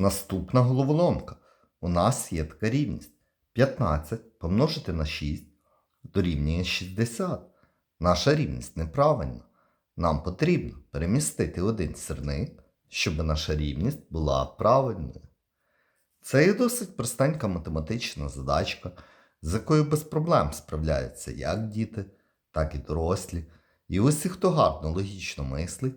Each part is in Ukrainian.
Наступна головоломка. У нас є така рівність. 15 помножити на 6 дорівнює 60. Наша рівність неправильна. Нам потрібно перемістити один сірник, щоб наша рівність була правильною. Це є досить простенька математична задачка, з якою без проблем справляються як діти, так і дорослі. І усі, хто гарно логічно мислить,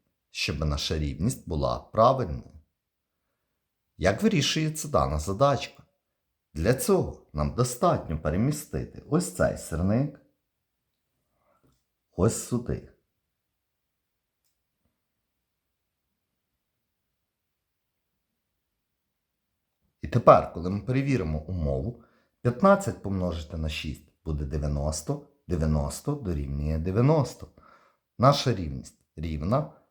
щоб наша рівність була правильною. Як вирішується дана задачка? Для цього нам достатньо перемістити ось цей сирник ось сюди. І тепер, коли ми перевіримо умову, 15 помножити на 6 буде 90, 90 дорівнює 90. Наша рівність рівна,